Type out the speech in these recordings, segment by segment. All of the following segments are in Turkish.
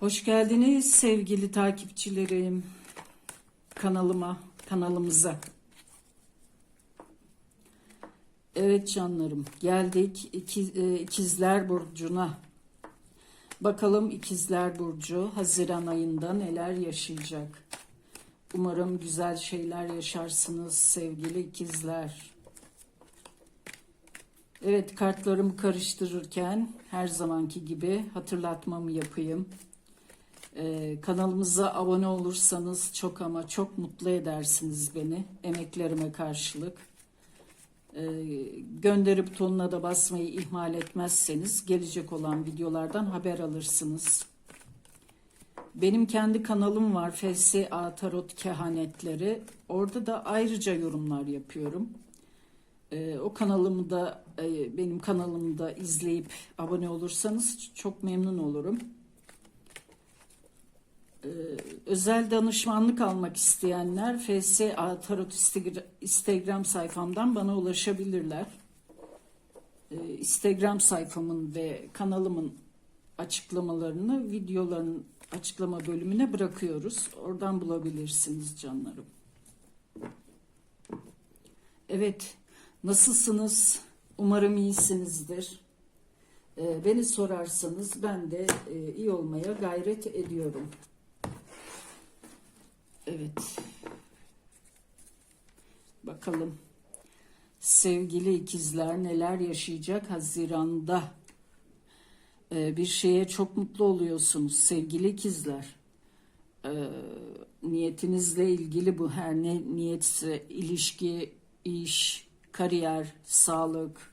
Hoş geldiniz sevgili takipçilerim kanalıma, kanalımıza. Evet canlarım, geldik e, İkizler Burcu'na. Bakalım İkizler Burcu Haziran ayında neler yaşayacak. Umarım güzel şeyler yaşarsınız sevgili ikizler. Evet kartlarımı karıştırırken her zamanki gibi hatırlatmamı yapayım. Ee, kanalımıza abone olursanız çok ama çok mutlu edersiniz beni emeklerime karşılık. Ee, gönderi butonuna da basmayı ihmal etmezseniz gelecek olan videolardan haber alırsınız. Benim kendi kanalım var FSA Tarot Kehanetleri. Orada da ayrıca yorumlar yapıyorum. Ee, o kanalımı da e, benim kanalımı da izleyip abone olursanız çok memnun olurum. Ee, özel danışmanlık almak isteyenler FSA Tarot Instagram- sayfamdan bana ulaşabilirler. Ee, Instagram sayfamın ve kanalımın açıklamalarını videoların açıklama bölümüne bırakıyoruz. Oradan bulabilirsiniz canlarım. Evet, nasılsınız? Umarım iyisinizdir. Ee, beni sorarsanız ben de e, iyi olmaya gayret ediyorum. Evet. Bakalım. Sevgili ikizler neler yaşayacak Haziran'da? Ee, bir şeye çok mutlu oluyorsunuz sevgili ikizler. Ee, niyetinizle ilgili bu her ne niyetse ilişki, iş, kariyer, sağlık,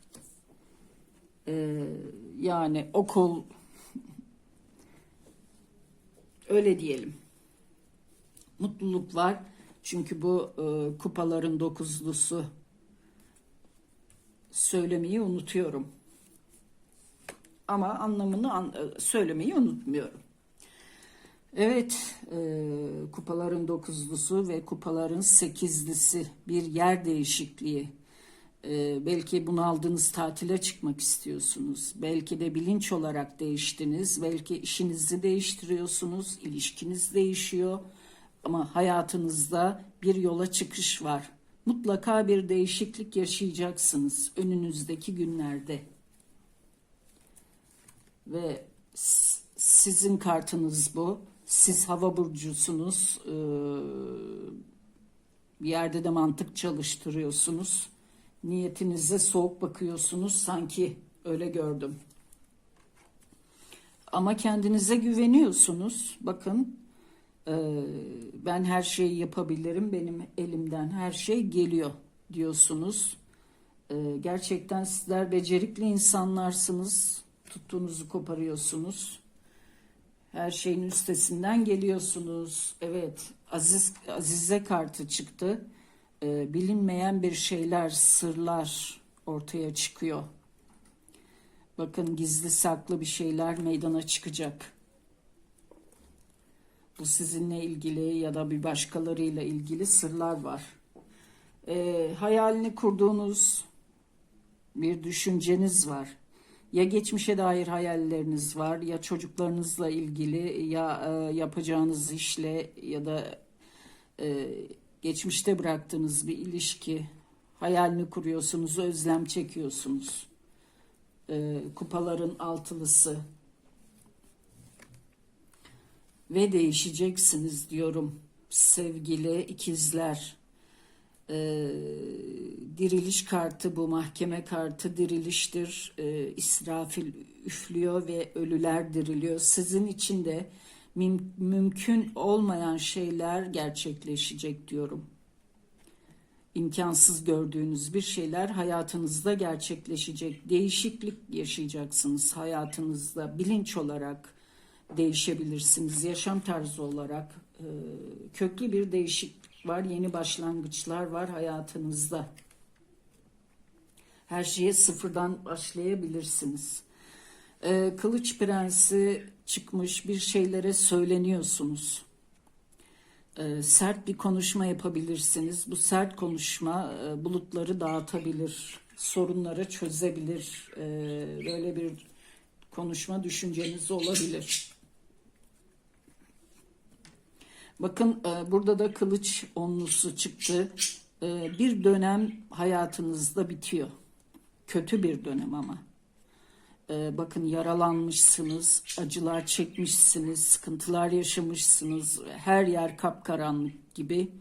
ee, yani okul öyle diyelim. Mutluluklar çünkü bu e, kupaların dokuzlusu söylemeyi unutuyorum. Ama anlamını an- e, söylemeyi unutmuyorum. Evet, e, kupaların dokuzlusu ve kupaların sekizlisi bir yer değişikliği. E, belki bunaldığınız tatile çıkmak istiyorsunuz. Belki de bilinç olarak değiştiniz. Belki işinizi değiştiriyorsunuz, ilişkiniz değişiyor. Ama hayatınızda bir yola çıkış var. Mutlaka bir değişiklik yaşayacaksınız önünüzdeki günlerde. Ve sizin kartınız bu. Siz hava burcusunuz. Ee, bir yerde de mantık çalıştırıyorsunuz. Niyetinize soğuk bakıyorsunuz. Sanki öyle gördüm. Ama kendinize güveniyorsunuz. Bakın ben her şeyi yapabilirim. Benim elimden her şey geliyor diyorsunuz. E, gerçekten sizler becerikli insanlarsınız. Tuttuğunuzu koparıyorsunuz. Her şeyin üstesinden geliyorsunuz. Evet, Aziz Azize kartı çıktı. Ee, bilinmeyen bir şeyler, sırlar ortaya çıkıyor. Bakın gizli saklı bir şeyler meydana çıkacak. Bu sizinle ilgili ya da bir başkalarıyla ilgili sırlar var. Ee, hayalini kurduğunuz bir düşünceniz var. Ya geçmişe dair hayalleriniz var ya çocuklarınızla ilgili ya e, yapacağınız işle ya da e, geçmişte bıraktığınız bir ilişki hayalini kuruyorsunuz, özlem çekiyorsunuz. E, kupaların altılısı ve değişeceksiniz diyorum sevgili ikizler. Ee, diriliş kartı bu mahkeme kartı diriliştir. Ee, İsrafil üflüyor ve ölüler diriliyor. Sizin için de müm- mümkün olmayan şeyler gerçekleşecek diyorum. İmkansız gördüğünüz bir şeyler hayatınızda gerçekleşecek. Değişiklik yaşayacaksınız hayatınızda. Bilinç olarak değişebilirsiniz. Yaşam tarzı olarak e, köklü bir değişiklik var. Yeni başlangıçlar var hayatınızda. Her şeye sıfırdan başlayabilirsiniz. E, Kılıç Prensi çıkmış bir şeylere söyleniyorsunuz. E, sert bir konuşma yapabilirsiniz. Bu sert konuşma bulutları dağıtabilir, sorunları çözebilir. E, böyle bir konuşma düşünceniz olabilir. Bakın e, burada da kılıç onlusu çıktı. E, bir dönem hayatınızda bitiyor. Kötü bir dönem ama. E, bakın yaralanmışsınız, acılar çekmişsiniz, sıkıntılar yaşamışsınız. Her yer kapkaranlık gibi.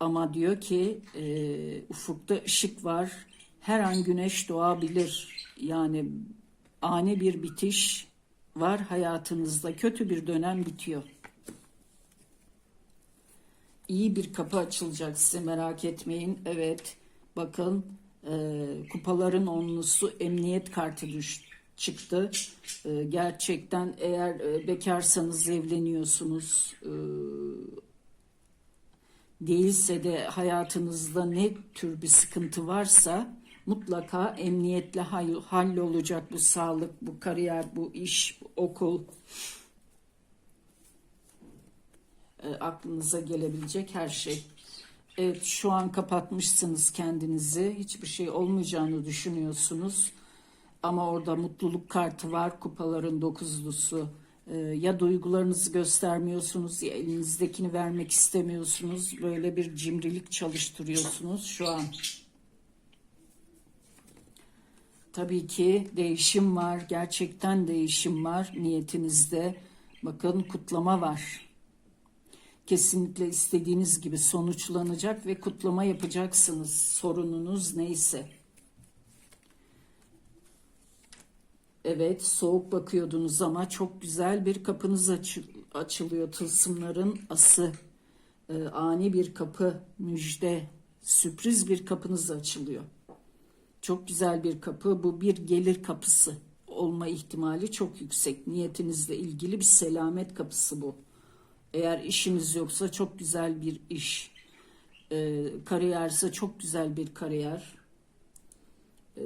Ama diyor ki e, ufukta ışık var. Her an güneş doğabilir. Yani ani bir bitiş var hayatınızda. Kötü bir dönem bitiyor. İyi bir kapı açılacak size merak etmeyin. Evet bakın e, kupaların onlusu emniyet kartı düş, çıktı. E, gerçekten eğer e, bekarsanız evleniyorsunuz. E, değilse de hayatınızda ne tür bir sıkıntı varsa mutlaka emniyetle hall- hallolacak bu sağlık, bu kariyer, bu iş, bu okul. E, aklınıza gelebilecek her şey. Evet şu an kapatmışsınız kendinizi. Hiçbir şey olmayacağını düşünüyorsunuz. Ama orada mutluluk kartı var. Kupaların dokuzlusu. Ee, ya duygularınızı göstermiyorsunuz ya elinizdekini vermek istemiyorsunuz. Böyle bir cimrilik çalıştırıyorsunuz şu an. Tabii ki değişim var. Gerçekten değişim var niyetinizde. Bakın kutlama var. Kesinlikle istediğiniz gibi sonuçlanacak ve kutlama yapacaksınız. Sorununuz neyse. Evet, soğuk bakıyordunuz ama çok güzel bir kapınız açı- açılıyor. Tılsımların ası. Ee, ani bir kapı, müjde, sürpriz bir kapınız açılıyor. Çok güzel bir kapı. Bu bir gelir kapısı olma ihtimali çok yüksek. Niyetinizle ilgili bir selamet kapısı bu. Eğer işiniz yoksa çok güzel bir iş. Ee, kariyerse çok güzel bir kariyer. Ee,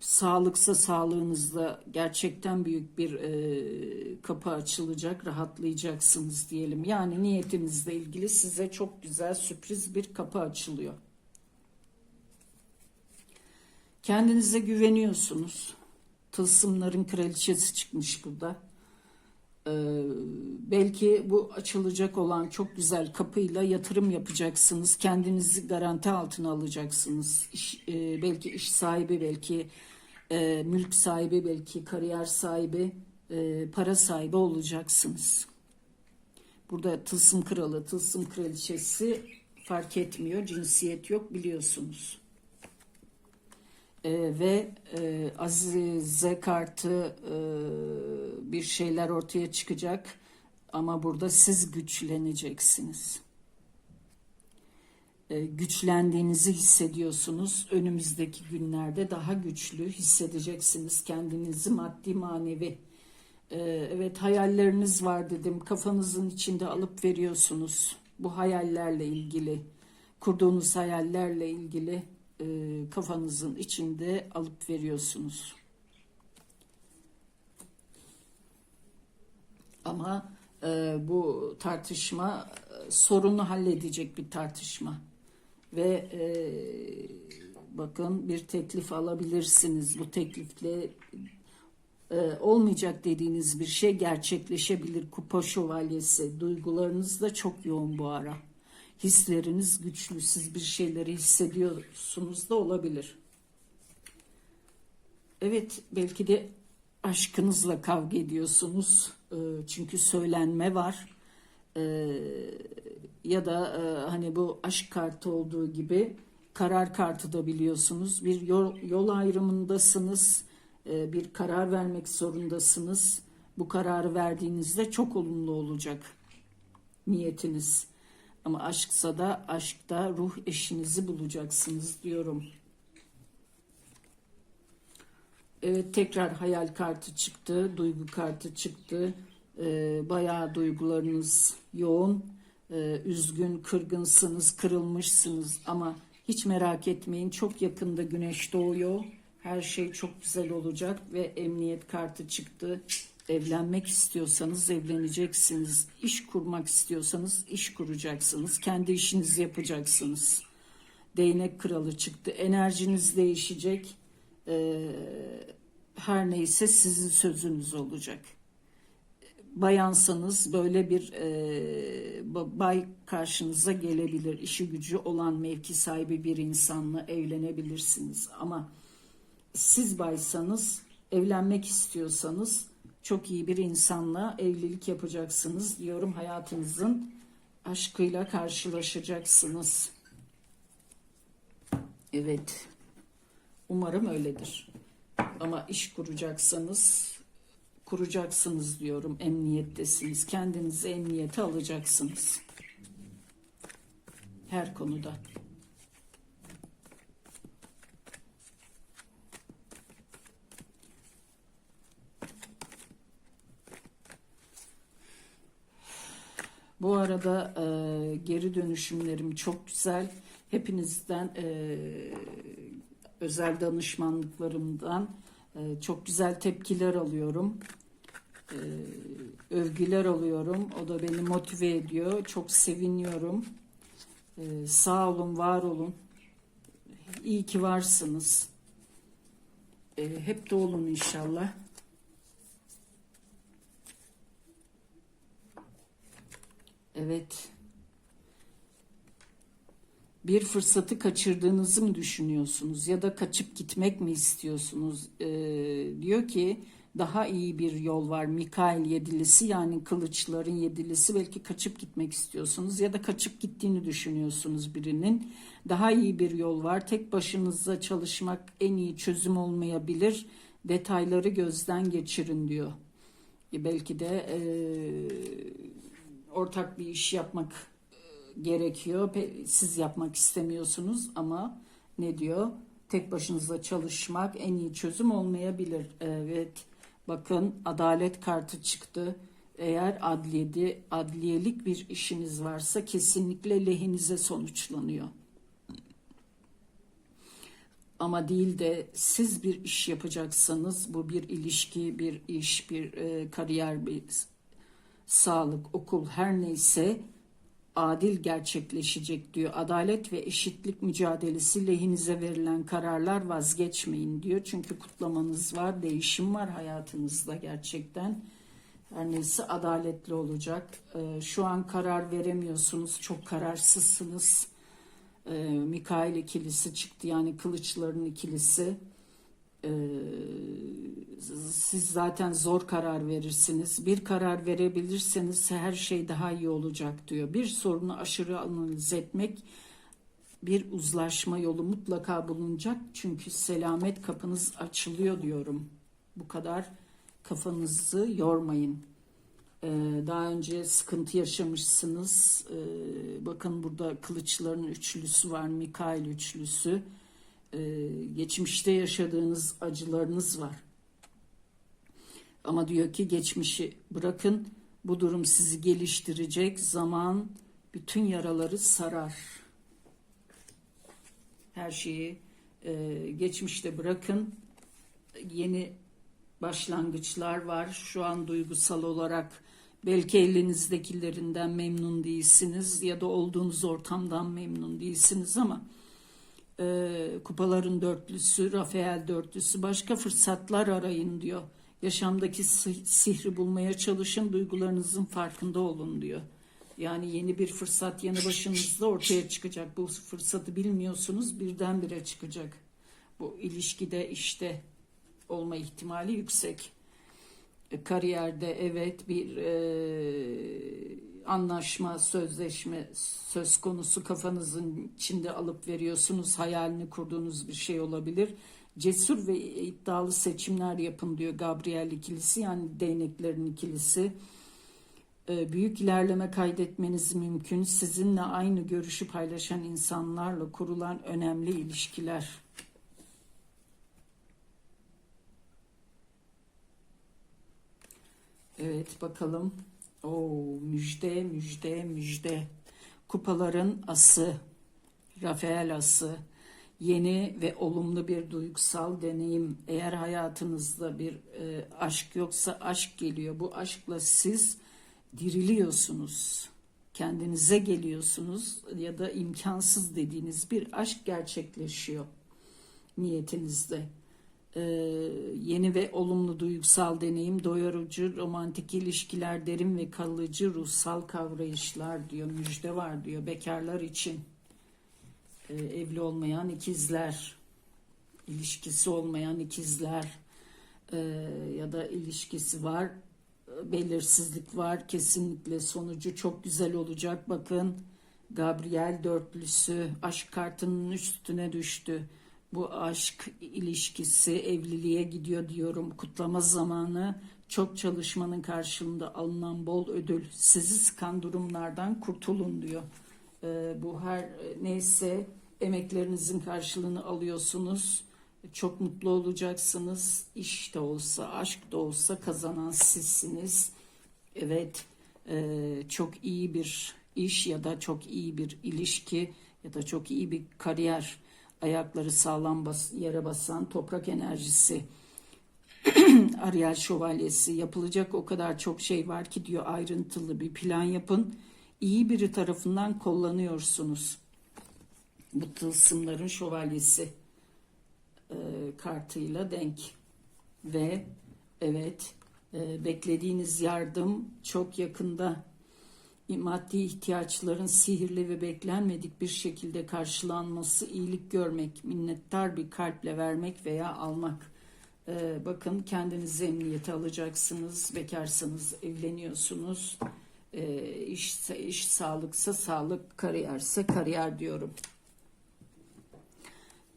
sağlıksa sağlığınızda gerçekten büyük bir e, kapı açılacak, rahatlayacaksınız diyelim. Yani niyetinizle ilgili size çok güzel sürpriz bir kapı açılıyor. Kendinize güveniyorsunuz. Tılsımların kraliçesi çıkmış burada. Ee, belki bu açılacak olan çok güzel kapıyla yatırım yapacaksınız. Kendinizi garanti altına alacaksınız. İş, e, belki iş sahibi, belki e, mülk sahibi, belki kariyer sahibi, e, para sahibi olacaksınız. Burada tılsım kralı, tılsım kraliçesi fark etmiyor. Cinsiyet yok biliyorsunuz. Ee, ve e, Azize kartı e, bir şeyler ortaya çıkacak ama burada siz güçleneceksiniz. E, güçlendiğinizi hissediyorsunuz. Önümüzdeki günlerde daha güçlü hissedeceksiniz kendinizi maddi manevi. E, evet hayalleriniz var dedim. Kafanızın içinde alıp veriyorsunuz. Bu hayallerle ilgili, kurduğunuz hayallerle ilgili e, kafanızın içinde alıp veriyorsunuz. Ama e, bu tartışma e, sorunu halledecek bir tartışma ve e, bakın bir teklif alabilirsiniz. Bu teklifle e, olmayacak dediğiniz bir şey gerçekleşebilir. Kupa şövalyesi duygularınız da çok yoğun bu ara hisleriniz güçlü. Siz bir şeyleri hissediyorsunuz da olabilir. Evet belki de aşkınızla kavga ediyorsunuz. Ee, Çünkü söylenme var. Ee, Ya da e, hani bu aşk kartı olduğu gibi karar kartı da biliyorsunuz. Bir yol, yol ayrımındasınız. Bir karar vermek zorundasınız. Bu kararı verdiğinizde çok olumlu olacak niyetiniz. Ama aşksa da aşkta ruh eşinizi bulacaksınız diyorum. Evet tekrar hayal kartı çıktı, duygu kartı çıktı. Ee, bayağı duygularınız yoğun, ee, üzgün, kırgınsınız, kırılmışsınız ama hiç merak etmeyin çok yakında güneş doğuyor. Her şey çok güzel olacak ve emniyet kartı çıktı. Evlenmek istiyorsanız evleneceksiniz. İş kurmak istiyorsanız iş kuracaksınız. Kendi işinizi yapacaksınız. Değnek kralı çıktı. Enerjiniz değişecek. Ee, her neyse sizin sözünüz olacak. bayansanız böyle bir e, ba- bay karşınıza gelebilir. İşi gücü olan mevki sahibi bir insanla evlenebilirsiniz. Ama siz baysanız, evlenmek istiyorsanız çok iyi bir insanla evlilik yapacaksınız diyorum. Hayatınızın aşkıyla karşılaşacaksınız. Evet. Umarım öyledir. Ama iş kuracaksanız kuracaksınız diyorum. Emniyettesiniz. Kendinizi emniyete alacaksınız. Her konuda. Bu arada e, geri dönüşümlerim çok güzel. Hepinizden e, özel danışmanlıklarımdan e, çok güzel tepkiler alıyorum. E, övgüler alıyorum. O da beni motive ediyor. Çok seviniyorum. E, sağ olun, var olun. İyi ki varsınız. E, hep de olun inşallah. Evet. Bir fırsatı kaçırdığınızı mı düşünüyorsunuz ya da kaçıp gitmek mi istiyorsunuz? Ee, diyor ki daha iyi bir yol var. Mikail yedilisi yani kılıçların yedilisi belki kaçıp gitmek istiyorsunuz ya da kaçıp gittiğini düşünüyorsunuz birinin. Daha iyi bir yol var. Tek başınıza çalışmak en iyi çözüm olmayabilir. Detayları gözden geçirin diyor. E, belki de e, ortak bir iş yapmak e, gerekiyor. Siz yapmak istemiyorsunuz ama ne diyor? Tek başınıza çalışmak en iyi çözüm olmayabilir. Evet. Bakın adalet kartı çıktı. Eğer adliyede adliyelik bir işiniz varsa kesinlikle lehinize sonuçlanıyor. Ama değil de siz bir iş yapacaksanız bu bir ilişki, bir iş, bir e, kariyer, bir sağlık, okul her neyse adil gerçekleşecek diyor. Adalet ve eşitlik mücadelesi lehinize verilen kararlar vazgeçmeyin diyor. Çünkü kutlamanız var, değişim var hayatınızda gerçekten. Her neyse adaletli olacak. Ee, Şu an karar veremiyorsunuz, çok kararsızsınız. Ee, Mikail ikilisi çıktı yani kılıçların ikilisi. Ee, siz zaten zor karar verirsiniz. Bir karar verebilirseniz her şey daha iyi olacak diyor. Bir sorunu aşırı analiz etmek bir uzlaşma yolu mutlaka bulunacak. Çünkü selamet kapınız açılıyor diyorum. Bu kadar kafanızı yormayın. Ee, daha önce sıkıntı yaşamışsınız. Ee, bakın burada kılıçların üçlüsü var. Mikail üçlüsü. Ee, geçmişte yaşadığınız acılarınız var. Ama diyor ki geçmişi bırakın. Bu durum sizi geliştirecek. Zaman bütün yaraları sarar. Her şeyi e, geçmişte bırakın. Yeni başlangıçlar var. Şu an duygusal olarak belki elinizdekilerinden memnun değilsiniz ya da olduğunuz ortamdan memnun değilsiniz ama e, kupaların dörtlüsü, Rafael dörtlüsü başka fırsatlar arayın diyor. Yaşamdaki si- sihri bulmaya çalışın, duygularınızın farkında olun diyor. Yani yeni bir fırsat yanı başınızda ortaya çıkacak. Bu fırsatı bilmiyorsunuz, birdenbire çıkacak. Bu ilişkide işte olma ihtimali yüksek. E, Kariyerde evet bir e, anlaşma, sözleşme söz konusu kafanızın içinde alıp veriyorsunuz. Hayalini kurduğunuz bir şey olabilir. Cesur ve iddialı seçimler yapın diyor Gabriel ikilisi yani değneklerin ikilisi. E, büyük ilerleme kaydetmeniz mümkün. Sizinle aynı görüşü paylaşan insanlarla kurulan önemli ilişkiler. Evet bakalım. Oo müjde müjde müjde. Kupaların ası. Rafael ası. Yeni ve olumlu bir duygusal deneyim. Eğer hayatınızda bir e, aşk yoksa aşk geliyor. Bu aşkla siz diriliyorsunuz. Kendinize geliyorsunuz ya da imkansız dediğiniz bir aşk gerçekleşiyor niyetinizde. Ee, yeni ve olumlu duygusal deneyim, doyurucu romantik ilişkiler, derin ve kalıcı ruhsal kavrayışlar diyor, müjde var diyor bekarlar için. Ee, evli olmayan ikizler, ilişkisi olmayan ikizler e, ya da ilişkisi var, e, belirsizlik var. Kesinlikle sonucu çok güzel olacak. Bakın Gabriel dörtlüsü aşk kartının üstüne düştü. Bu aşk ilişkisi evliliğe gidiyor diyorum. Kutlama zamanı çok çalışmanın karşılığında alınan bol ödül. Sizi sıkan durumlardan kurtulun diyor. Ee, bu her neyse emeklerinizin karşılığını alıyorsunuz. Çok mutlu olacaksınız. İş de olsa, aşk da olsa kazanan sizsiniz. Evet, e, çok iyi bir iş ya da çok iyi bir ilişki ya da çok iyi bir kariyer ayakları sağlam bas, yere basan toprak enerjisi Ariel şövalyesi yapılacak o kadar çok şey var ki diyor ayrıntılı bir plan yapın. İyi biri tarafından kullanıyorsunuz. Bu tılsımların şövalyesi e, kartıyla denk ve evet e, beklediğiniz yardım çok yakında maddi ihtiyaçların sihirli ve beklenmedik bir şekilde karşılanması, iyilik görmek, minnettar bir kalple vermek veya almak. Ee, bakın kendinizi emniyete alacaksınız, bekarsanız evleniyorsunuz, ee, işse iş, sağlıksa sağlık, kariyerse kariyer diyorum.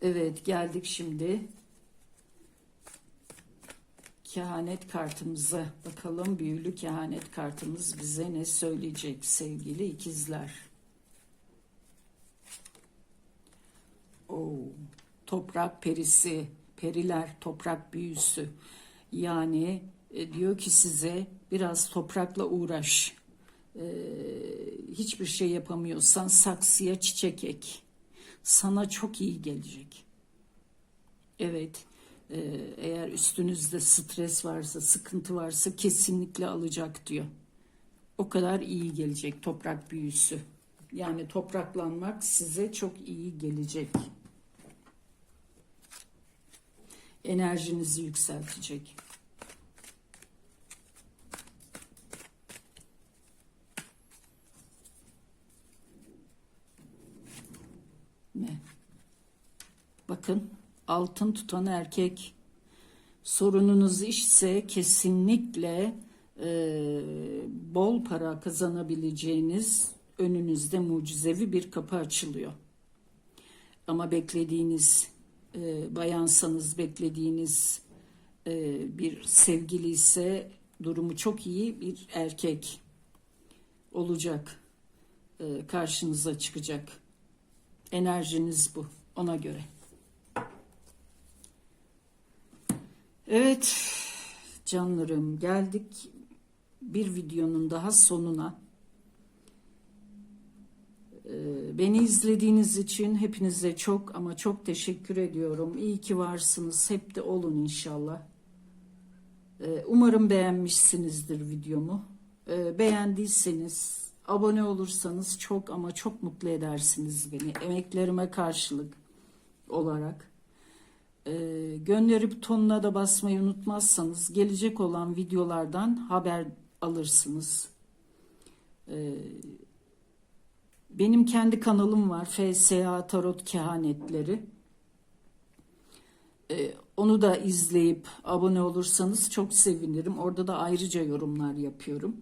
Evet geldik şimdi kehanet kartımıza bakalım. Büyülü kehanet kartımız bize ne söyleyecek sevgili ikizler? Oo, toprak perisi, periler, toprak büyüsü. Yani e, diyor ki size biraz toprakla uğraş. E, hiçbir şey yapamıyorsan saksıya çiçek ek. Sana çok iyi gelecek. Evet ee, eğer üstünüzde stres varsa, sıkıntı varsa kesinlikle alacak diyor. O kadar iyi gelecek toprak büyüsü. Yani topraklanmak size çok iyi gelecek. Enerjinizi yükseltecek. Ne? Bakın altın tutan erkek sorununuz işse kesinlikle e, bol para kazanabileceğiniz önünüzde mucizevi bir kapı açılıyor. Ama beklediğiniz e, bayansanız beklediğiniz e, bir sevgili ise durumu çok iyi bir erkek olacak. E, karşınıza çıkacak. Enerjiniz bu ona göre. Evet canlarım geldik bir videonun daha sonuna. Ee, beni izlediğiniz için hepinize çok ama çok teşekkür ediyorum. İyi ki varsınız. Hep de olun inşallah. Ee, umarım beğenmişsinizdir videomu. Ee, beğendiyseniz abone olursanız çok ama çok mutlu edersiniz beni. Emeklerime karşılık olarak. E, gönderi butonuna da basmayı unutmazsanız gelecek olan videolardan haber alırsınız. E, benim kendi kanalım var. FSA Tarot Kehanetleri. E, onu da izleyip abone olursanız çok sevinirim. Orada da ayrıca yorumlar yapıyorum.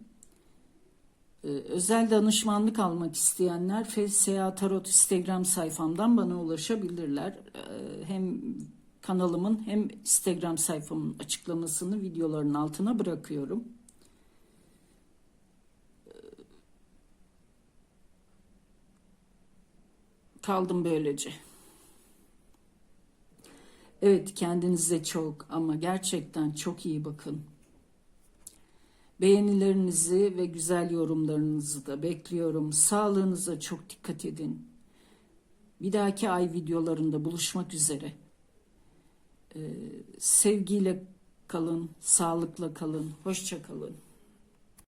Özel danışmanlık almak isteyenler FSA Tarot Instagram sayfamdan bana ulaşabilirler. Hem kanalımın hem Instagram sayfamın açıklamasını videoların altına bırakıyorum. Kaldım böylece. Evet kendinize çok ama gerçekten çok iyi bakın. Beğenilerinizi ve güzel yorumlarınızı da bekliyorum. Sağlığınıza çok dikkat edin. Bir dahaki ay videolarında buluşmak üzere. Ee, sevgiyle kalın, sağlıkla kalın, hoşça kalın.